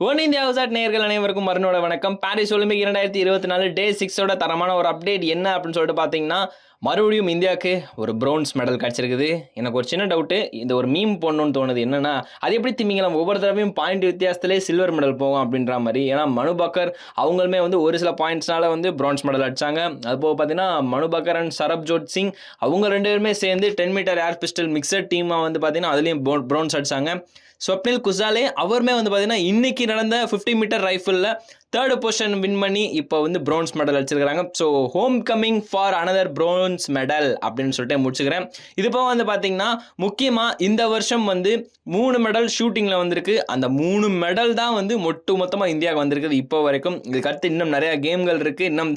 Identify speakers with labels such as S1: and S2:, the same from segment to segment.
S1: One India ஹவுசாட் நேயர்கள் அனைவருக்கும் மறுநோட வணக்கம். பாரிஸ் ஒலிம்பிக் இரண்டாயிரத்தி இருபத்தி நாலு டே சிக்ஸோட தரமான ஒரு அப்டேட் என்ன அப்படின்னு சொல்லிட்டு பார்த்தீங்கன்னா மறுபடியும் இந்தியாவுக்கு ஒரு ப்ரோன்ஸ் மெடல் கிடச்சிருக்குது. எனக்கு ஒரு சின்ன டவுட்டு இந்த ஒரு மீம் போடணும்னு தோணுது என்னன்னா அது எப்படி திமிங்கலாம்? ஒவ்வொரு தடவையும் பாயிண்ட் வித்தியாசத்துலேயே சில்வர் மெடல் போகும் அப்படின்ற மாதிரி. ஏன்னா மனு பக்கர் அவங்களுமே வந்து ஒரு சில பாயிண்ட்ஸ்னால வந்து ப்ரான்ஸ் மெடல் அடிச்சாங்க. அது போக பார்த்தீங்கன்னா மனு பக்கர் அண்ட் சரப்ஜோத் சிங் அவங்க ரெண்டு பேருமே சேர்ந்து ten metre air pistol mixed டீமாக வந்து பார்த்தீங்கன்னா அதுலேயும் ப்ரோன்ஸ் அடிச்சாங்க. ஸ்வப்னில் குசாலே அவருமே வந்து பார்த்தீங்கன்னா இன்னைக்கு நடந்த 50 மீட்டர் ரைஃபிளில் தேர்டு பொசிஷன் வின் பண்ணி இப்போ வந்து bronze medal அடிச்சிருக்கிறாங்க. So home coming for another bronze medal அப்படின்னு சொல்லிட்டு முடிச்சுக்கிறேன். இது போக வந்து பார்த்தீங்கன்னா முக்கியமாக இந்த வருஷம் வந்து மூணு மெடல் ஷூட்டிங்கில் வந்திருக்கு. அந்த மூணு மெடல் தான் வந்து மொட்டு மொத்தமாக இந்தியாவுக்கு வந்திருக்குது இப்போ வரைக்கும். இதுக்கடுத்து இன்னும் நிறையா கேம்கள் இருக்குது இன்னும்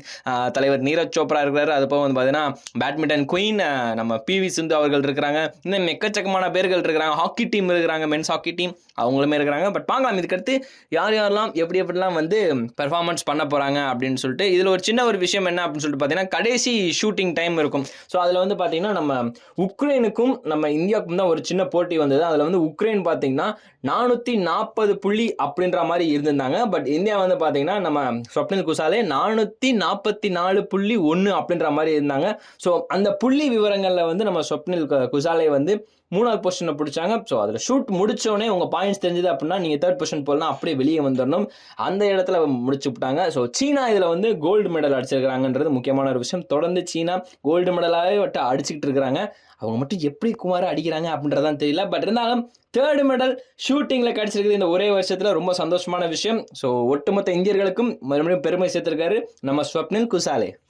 S1: தலைவர் நீரஜ் சோப்ரா இருக்கிறாரு. அது போக வந்து பார்த்தீங்கன்னா பேட்மிண்டன் குயின் நம்ம பிவி சிந்து அவர்கள் இருக்கிறாங்க. இன்னும் எக்கச்சக்கமான பேர்கள் இருக்கிறாங்க. ஹாக்கி டீம் இருக்கிறாங்க. மென்ஸ் ஹாக்கி டீம் அவங்களுமே இருக்கிறாங்க. பட் பார்க்கலாம். இதுக்கடுத்து யார் யாரெல்லாம் எப்படி எப்படிலாம் வந்து பெர்ஃபார்மன்ஸ் பண்ண போகிறாங்க அப்படின்னு சொல்லிட்டு இதில் ஒரு சின்ன ஒரு விஷயம் என்ன அப்படின்னு சொல்லிட்டு பார்த்தீங்கன்னா கடைசி ஷூட்டிங் டைம் இருக்கும். ஸோ அதில் வந்து பார்த்தீங்கன்னா நம்ம உக்ரைனுக்கும் நம்ம இந்தியாவுக்கும் தான் ஒரு சின்ன போட்டி வந்தது. அதில் வந்து உக்ரைன் பார்த்தீங்கன்னா நானூற்றி நாற்பது புள்ளி அப்படின்ற மாதிரி இருந்திருந்தாங்க. பட் இந்தியா வந்து பார்த்தீங்கன்னா நம்ம ஸ்வப்னில் குசாலே நானூற்றி நாற்பத்தி நாலு புள்ளி ஒன்று அப்படின்ற மாதிரி இருந்தாங்க. ஸோ அந்த புள்ளி விவரங்களில் வந்து நம்ம ஸ்வப்னில் கு- குசாலே வந்து மூணாவது பொசிஷனை பிடிச்சாங்க. ஸோ அதில் ஷூட் முடிச்சோடனே உங்கள் பாயிண்ட்ஸ் தெரிஞ்சது அப்படின்னா நீங்கள் தேர்ட் பொசிஷன் போகலாம் அப்படியே வெளியே வந்துடணும் அந்த இடத்துல முடிச்சு விட்டாங்க. ஸோ சீனா இதில் வந்து கோல்டு மெடல் அடிச்சிருக்கிறாங்கன்றது முக்கியமான ஒரு விஷயம். தொடர்ந்து சீனா கோல்டு மெடலாகவே வட்ட அடிச்சுக்கிட்டு இருக்கிறாங்க. அவங்க மட்டும் எப்படி குமார அடிக்கிறாங்க அப்படின்றதான் தெரியல. பட் இருந்தாலும் தேர்டு மெடல் ஷூட்டிங்கில் கிடச்சிருக்குது இந்த ஒரே வருஷத்தில். ரொம்ப சந்தோஷமான விஷயம். ஸோ ஒட்டுமொத்த இந்தியர்களுக்கும் மறுபடியும் பெருமை சேர்த்திருக்காரு நம்ம ஸ்வப்னில் குசாலே.